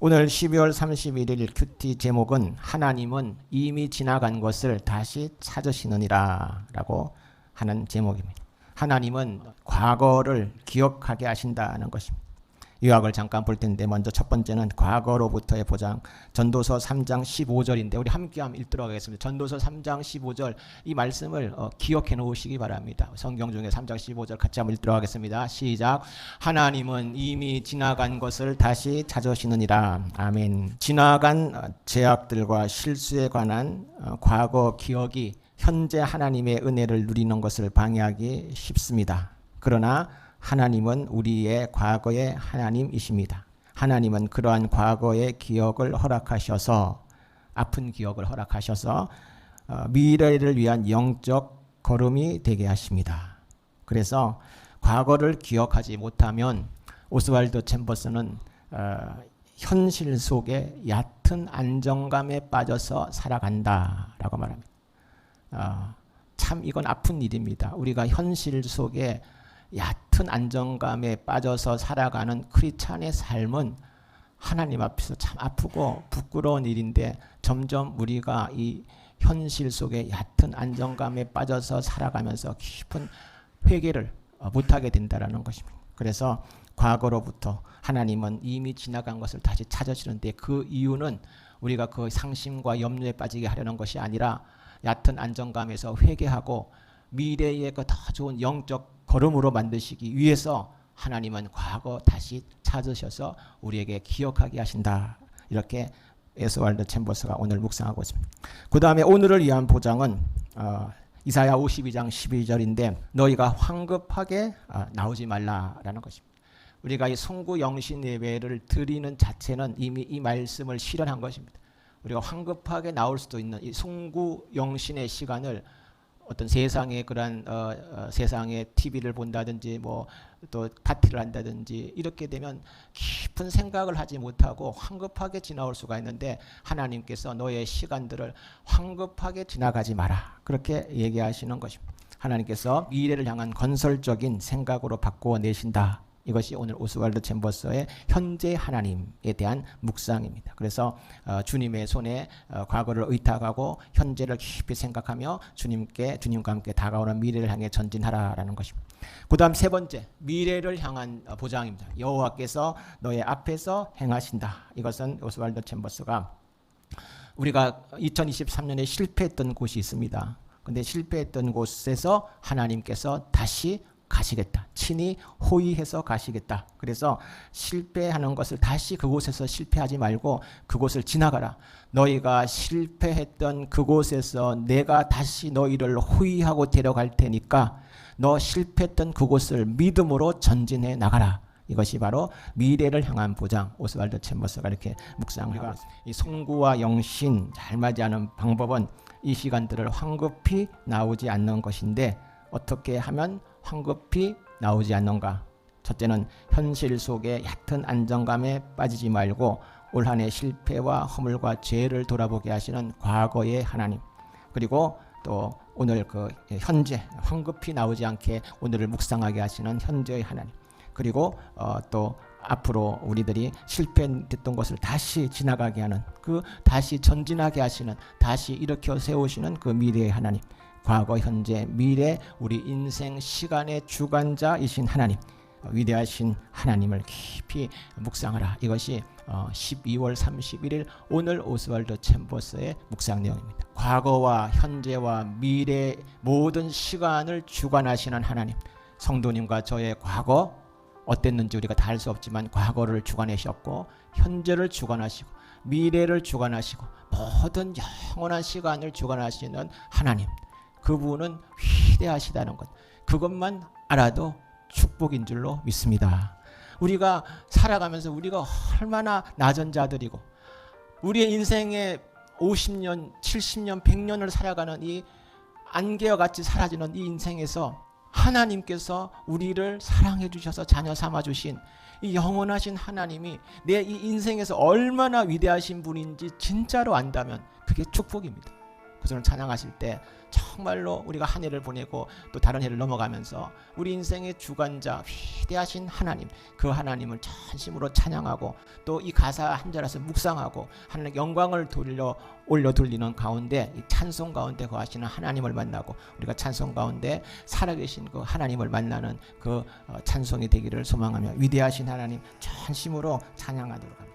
오늘 12월 31일 큐티 제목은 하나님은 이미 지나간 것을 다시 찾으시느니라 라고 하는 제목입니다. 하나님은 과거를 기억하게 하신다는 것입니다. 유학을 잠깐 볼 텐데 먼저 첫 번째는 과거로부터의 보장 전도서 3장 15절인데 우리 함께 한번 읽도록 하겠습니다. 전도서 3장 15절 이 말씀을 어, 기억해 놓으시기 바랍니다. 성경 중에 3장 15절 같이 한번 읽도록 하겠습니다. 시작. 하나님은 이미 지나간 것을 다시 찾으시느니라. 아멘. 지나간 어, 죄악들과 실수에 관한 어, 과거 기억이 현재 하나님의 은혜를 누리는 것을 방해하기 쉽습니다. 그러나 하나님은 우리의 과거의 하나님이십니다. 하나님은 그러한 과거의 기억을 허락하셔서 아픈 기억을 허락하셔서 어, 미래를 위한 영적 걸음이 되게 하십니다. 그래서 과거를 기억하지 못하면 오스왈드 챔버스는 어, 현실 속에 얕은 안정감에 빠져서 살아간다라고 말합니다. 어, 참 이건 아픈 일입니다. 우리가 현실 속에 얕은 안정감에 빠져서 살아가는 크리스찬의 삶은 하나님 앞에서 참 아프고 부끄러운 일인데 점점 우리가 이 현실 속에 얕은 안정감에 빠져서 살아가면서 깊은 회개를 어, 못하게 된다라는 것입니다. 그래서 과거로부터 하나님은 이미 지나간 것을 다시 찾으시는데 그 이유는 우리가 그 상심과 염려에 빠지게 하려는 것이 아니라 얕은 안정감에서 회개하고 미래의 그 더 좋은 영적 걸음으로 만드시기 위해서 하나님은 과거 다시 찾으셔서 우리에게 기억하게 하신다. 이렇게 에스왈드 챔버스가 오늘 묵상하고 있습니다. 그 다음에 오늘을 위한 보장은 어, 이사야 52장 12절인데 너희가 황급하게 아, 나오지 말라라는 것입니다. 우리가 이 송구 영신 예배를 드리는 자체는 이미 이 말씀을 실현한 것입니다. 우리가 황급하게 나올 수도 있는 이 송구 영신의 시간을 어떤 세상의 그런 어, 어, 세상의 TV를 본다든지 뭐 또 파티를 한다든지 이렇게 되면 깊은 생각을 하지 못하고 황급하게 지나올 수가 있는데 하나님께서 너의 시간들을 황급하게 지나가지 마라 그렇게 얘기하시는 것입니다. 하나님께서 미래를 향한 건설적인 생각으로 바꾸어 내신다. 이것이 오늘 오스왈드 챔버스의 현재 하나님에 대한 묵상입니다. 그래서 어, 주님의 손에 어, 과거를 의탁하고 현재를 깊이 생각하며 주님께 주님과 함께 다가오는 미래를 향해 전진하라라는 것입니다. 그다음 세 번째 미래를 향한 어, 보장입니다. 여호와께서 너의 앞에서 행하신다. 이것은 오스왈드 챔버스가 우리가 2023년에 실패했던 곳이 있습니다. 근데 실패했던 곳에서 하나님께서 다시 가시겠다. 친히 호의해서 가시겠다. 그래서 실패하는 것을 다시 그곳에서 실패하지 말고 그곳을 지나가라. 너희가 실패했던 그곳에서 내가 다시 너희를 호의하고 데려갈 테니까 너 실패했던 그곳을 믿음으로 전진해 나가라. 이것이 바로 미래를 향한 보장. 오스왈드 챔버스가 이렇게 묵상을 하고 있습니다. 이 송구와 영신 잘 맞이하는 방법은 이 시간들을 황급히 나오지 않는 것인데 어떻게 하면 황급히 나오지 않는가? 첫째는 현실 속의 얕은 안정감에 빠지지 말고 올 한해 실패와 허물과 죄를 돌아보게 하시는 과거의 하나님. 그리고 또 오늘 그 현재 황급히 나오지 않게 오늘을 묵상하게 하시는 현재의 하나님. 그리고 어, 또 앞으로 우리들이 실패했던 것을 다시 지나가게 하는 그 다시 전진하게 하시는 다시 일으켜 세우시는 그 미래의 하나님 과거, 현재, 미래 우리 인생 시간의 주관자이신 하나님 위대하신 하나님을 깊이 묵상하라. 이것이 12월 31일 오늘 오스왈드 챔버스의 묵상 내용입니다. 과거와 현재와 미래 모든 시간을 주관하시는 하나님. 성도님과 저의 과거 어땠는지 우리가 다 알 수 없지만 과거를 주관하셨고 현재를 주관하시고 미래를 주관하시고 모든 영원한 시간을 주관하시는 하나님. 그분은 위대하시다는 것. 그것만 알아도 축복인 줄로 믿습니다. 우리가 살아가면서 우리가 얼마나 낮은 자들이고 우리의 인생에 50년, 70년, 100년을 살아가는 이 안개와 같이 사라지는 이 인생에서 하나님께서 우리를 사랑해 주셔서 자녀 삼아 주신 이 영원하신 하나님이 내 이 인생에서 얼마나 위대하신 분인지 진짜로 안다면 그게 축복입니다. 그분을 찬양하실 때 정말로 우리가 한 해를 보내고 또 다른 해를 넘어가면서 우리 인생의 주관자 위대하신 하나님 그 하나님을 전심으로 찬양하고 또 이 가사 한 절에서 묵상하고 하나님 영광을 돌려 올려 돌리는 가운데 이 찬송 가운데 거하시는 하나님을 만나고 우리가 찬송 가운데 살아계신 그 하나님을 만나는 그 어, 찬송이 되기를 소망하며 위대하신 하나님 전심으로 찬양하도록 합니다.